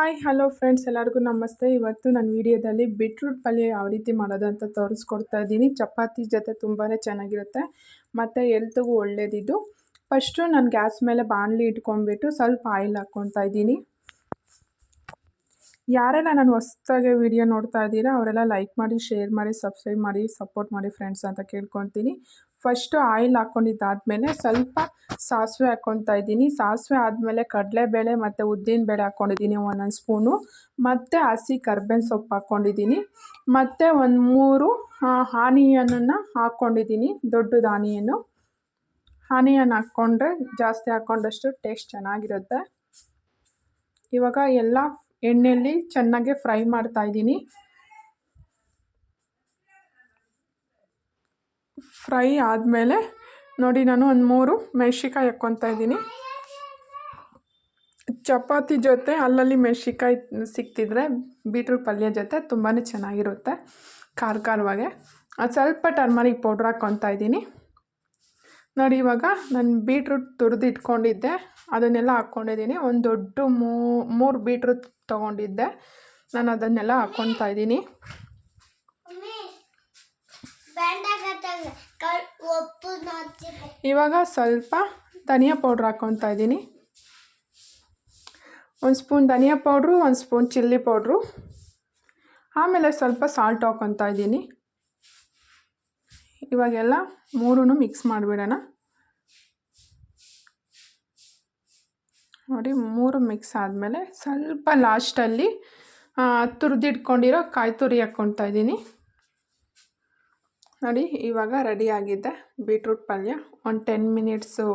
Hi hello friends ಎಲ್ಲರಿಗೂ ನಮಸ್ತೆ. ಇವತ್ತು ನನ್ನ ವಿಡಿಯೋದಲ್ಲಿ ಬೀಟ್ರೂಟ್ ಪಲ್ಯ ಯಾವ ರೀತಿ ಮಾಡೋದು ಅಂತ ತೋರಿಸ್ಕೊಡ್ತಾ ಇದ್ದೀನಿ. ಚಪಾತಿ ಜೊತೆ ತುಂಬಾ ಚೆನ್ನಾಗಿರುತ್ತೆ. ಮತ್ತು ಎಲ್ತಿಗೂ ಒಳ್ಳೇದಿದ್ದು ಫಸ್ಟು ನಾನು ಗ್ಯಾಸ್ ಮೇಲೆ ಬಾಣಲಿ ಇಟ್ಕೊಂಡ್ಬಿಟ್ಟು ಸ್ವಲ್ಪ ಆಯಿಲ್ ಹಾಕ್ಕೊತಾ ಇದ್ದೀನಿ. ಯಾರೆಲ್ಲ ನಾನು ಹೊಸ್ದಾಗೆ ವಿಡಿಯೋ ನೋಡ್ತಾ ಇದ್ದೀರಾ, ಅವರೆಲ್ಲ ಲೈಕ್ ಮಾಡಿ ಶೇರ್ ಮಾಡಿ ಸಬ್ಸ್ಕ್ರೈಬ್ ಮಾಡಿ ಸಪೋರ್ಟ್ ಮಾಡಿ ಫ್ರೆಂಡ್ಸ್ ಅಂತ ಕೇಳ್ಕೊತೀನಿ. ಫಸ್ಟು ಆಯಿಲ್ ಹಾಕ್ಕೊಂಡಿದ್ದಾದಮೇಲೆ ಸ್ವಲ್ಪ ಸಾಸಿವೆ ಹಾಕ್ಕೊತಾ ಇದ್ದೀನಿ. ಸಾಸಿವೆ ಆದಮೇಲೆ ಕಡಲೆಬೇಳೆ ಮತ್ತು ಉದ್ದಿನ ಬೇಳೆ ಹಾಕ್ಕೊಂಡಿದ್ದೀನಿ, ಒಂದೊಂದು ಸ್ಪೂನು ಮತ್ತು ಹಸಿ ಕರ್ಬೇವಿನ ಸೊಪ್ಪು ಹಾಕ್ಕೊಂಡಿದ್ದೀನಿ. ಮತ್ತು ಒಂದು ಮೂರು ಆನಿಯನನ್ನು ಹಾಕ್ಕೊಂಡಿದ್ದೀನಿ, ದೊಡ್ಡದು ಆನಿಯನ್ನು ಹಾನಿಯನ್ನು ಹಾಕ್ಕೊಂಡ್ರೆ ಜಾಸ್ತಿ ಹಾಕ್ಕೊಂಡಷ್ಟು ಟೇಸ್ಟ್ ಚೆನ್ನಾಗಿರುತ್ತೆ. ಇವಾಗ ಎಲ್ಲ ಎಣ್ಣೆಯಲ್ಲಿ ಚೆನ್ನಾಗಿ ಫ್ರೈ ಮಾಡ್ತಾ ಇದ್ದೀನಿ. ಫ್ರೈ ಆದಮೇಲೆ ನೋಡಿ ನಾನು ಒಂದು ಮೂರು ಮೆಣ್ಸಿಕಾಯಿ ಹಾಕ್ಕೊತಾ ಇದ್ದೀನಿ. ಚಪಾತಿ ಜೊತೆ ಅಲ್ಲಲ್ಲಿ ಮೆಣ್ಸಿಕಾಯಿ ಸಿಕ್ತಿದ್ರೆ ಬೀಟ್ರೂಟ್ ಪಲ್ಯ ಜೊತೆ ತುಂಬಾ ಚೆನ್ನಾಗಿರುತ್ತೆ, ಖಾರ ಖಾರವಾಗೆ. ಅದು ಸ್ವಲ್ಪ ಟರ್ಮರಿಕ್ ಪೌಡ್ರ್ ಹಾಕ್ಕೊತಾ ಇದ್ದೀನಿ. ನೋಡಿ, ಇವಾಗ ನಾನು ಬೀಟ್ರೂಟ್ ತುರಿದು ಇಟ್ಕೊಂಡಿದ್ದೆ. ಅದನ್ನೆಲ್ಲ ಹಾಕ್ಕೊಂಡಿದ್ದೀನಿ. ಒಂದು ದೊಡ್ಡ ಮೂರು ಬೀಟ್ರೂಟ್ ತೊಗೊಂಡಿದ್ದೆ. ನಾನು ಅದನ್ನೆಲ್ಲ ಹಾಕ್ಕೊತಾ ಇದ್ದೀನಿ. ಇವಾಗ ಸ್ವಲ್ಪ ಧನಿಯಾ ಪೌಡ್ರ್ ಹಾಕ್ಕೊತಾ ಇದ್ದೀನಿ. ಒಂದು ಸ್ಪೂನ್ ಧನಿಯಾ ಪೌಡ್ರು ಒಂದು ಸ್ಪೂನ್ ಚಿಲ್ಲಿ ಪೌಡ್ರು ಆಮೇಲೆ ಸ್ವಲ್ಪ ಸಾಲ್ಟ್ ಹಾಕ್ಕೊತಾ ಇದ್ದೀನಿ. ಇವಾಗೆಲ್ಲ ಮೂರೂ ಮಿಕ್ಸ್ ಮಾಡಿಬಿಡೋಣ. ನೋಡಿ, ಮೂರು ಮಿಕ್ಸ್ ಆದಮೇಲೆ ಸ್ವಲ್ಪ ಲಾಸ್ಟಲ್ಲಿ ತುರಿದಿಟ್ಕೊಂಡಿರೋ ಕಾಯಿ ತುರಿ ಹಾಕ್ಕೊತಾ ಇದ್ದೀನಿ. ನೋಡಿ, ಇವಾಗ ರೆಡಿ ಆಗಿದೆ. ಬೀಟ್ರೂಟ್ ಪಲ್ಯ. ಒಂದು ಟೆನ್ ಮಿನಿಟ್ಸು